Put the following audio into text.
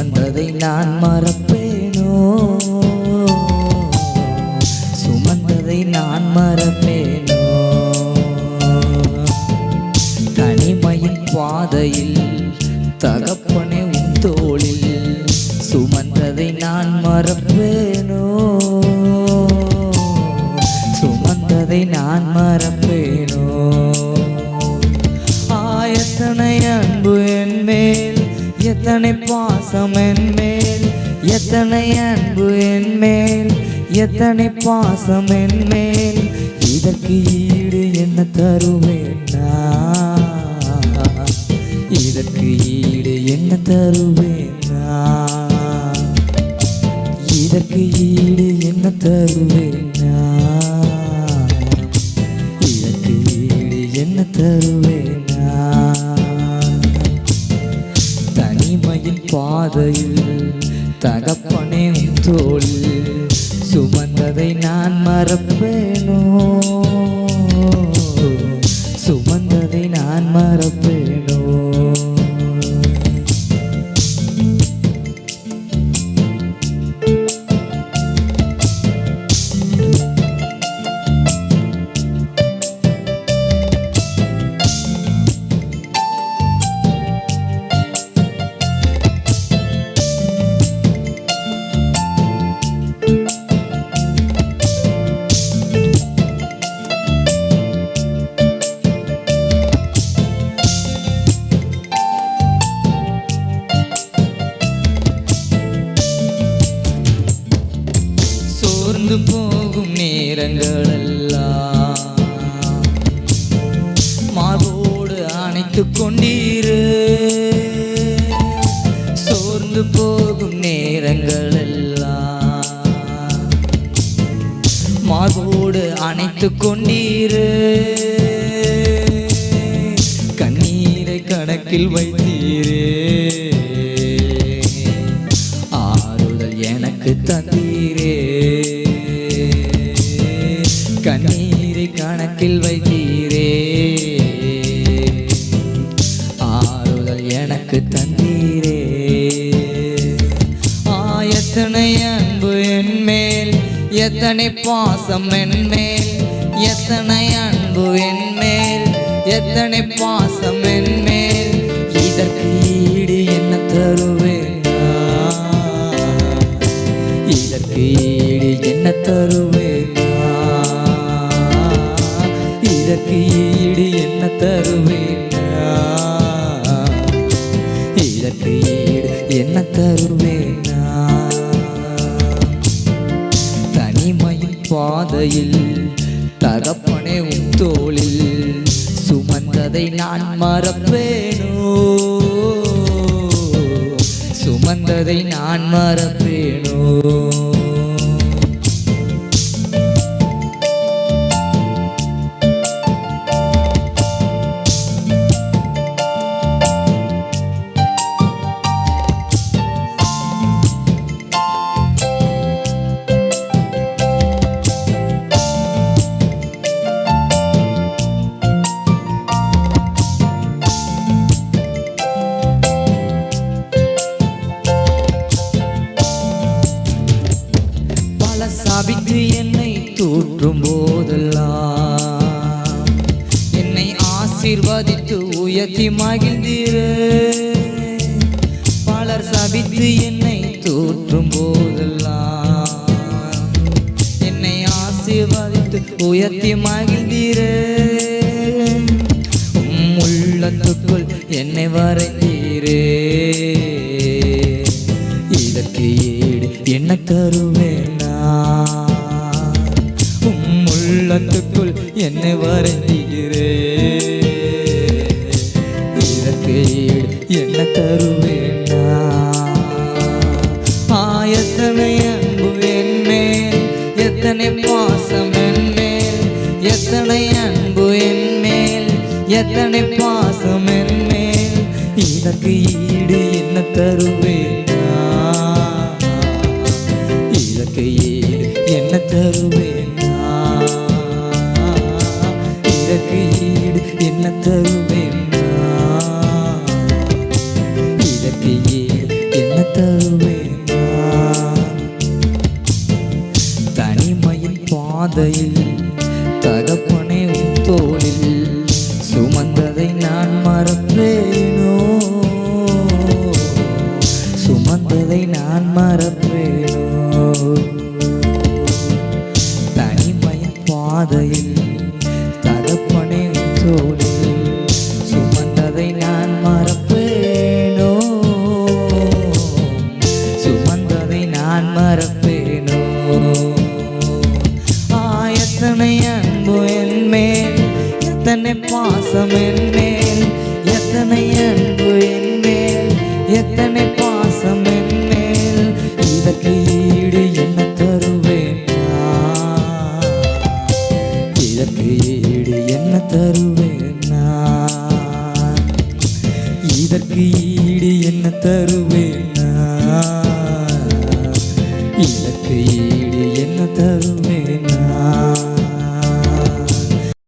சுமந்ததை நான் மறப்பேனோ? சுமந்ததை நான் மறப்பேனோ? தனிமையின் பாதையில் தகப்பனே உன் தோளில் சுமந்ததை நான் மறப்பேனோ? சுமந்ததை நான் மறப்பேனோ? ஆயத்தனை அன்பு என் மேல் எத்தனை பாசம் என் மேல் எத்தனை அன்பு என் மேல் எத்தனை பாசம் என் மேல் இதற்கு ஈடு என்ன தருவேன் இதற்கு ஈடு என்ன தருவேன் இதற்கு ஈடு என்ன தருவேன் சுமந்ததை நான் மறப்பேனோ? சுமந்ததை நான் மறப்பேன்? அணைத்து கொண்டீரு சோர்ந்து போகும் நேரங்களெல்லாம் மார்போடு அணைத்து கொண்டீரு கண்ணீரை கணக்கில் வைத்தீரே. ஆறுதல் எனக்கு தந்தீரே. கண்ணீரை கணக்கில் வைத்தீர் அன்பு என் மேல் எத்தனை பாசம் என் மேல் எத்தனை அன்பு என் மேல் எத்தனை பாசம் என் மேல் இதற்கு ஈடு என்ன தருவேன்? இதற்கு ஈடு என்ன தருவேன்? இதற்கு ஈடு என்ன தருவேன்? இதற்கு ஈடு என்ன தருவேன்? பாதையில் தகப்பனே உன் தோளில் சுமந்ததை நான் மறப்பேனோ? சுமந்ததை நான் மறப்பேனோ? பல சாபித்து என்னை தூற்றும் போதெல்லாம். என்னை ஆசீர்வாதித்து உயர்த்தி மகிழ்ந்தீரு. பலர் சாபித்து என்னை தூற்றும் போதெல்லாம். என்னை ஆசீர்வாதித்து உயர்த்தி மகிழ்ந்தீரு. உள்ளத்துக்குள் என்னை வரைந்தீரே. இதற்கு ஏடு என்ன தருவே? என்னை வரைந்தீரே என்ன தருவேன் நான்? ஆயத்தனை அன்பு என் எத்தனை பாசம் என்மேல் எத்தனை அன்பு என்மேல் எத்தனை பாசம் என்மேல் இதற்கு ஈடு என்ன மேல் இதற்கு ஈடு என்ன தருவேன் இதற்கு ஈடு என்ன தருவேன் இதற்கு ஈடு என்ன தருவேன் தனிமையின் பாதையில் தருவேன் என்ன தருவே?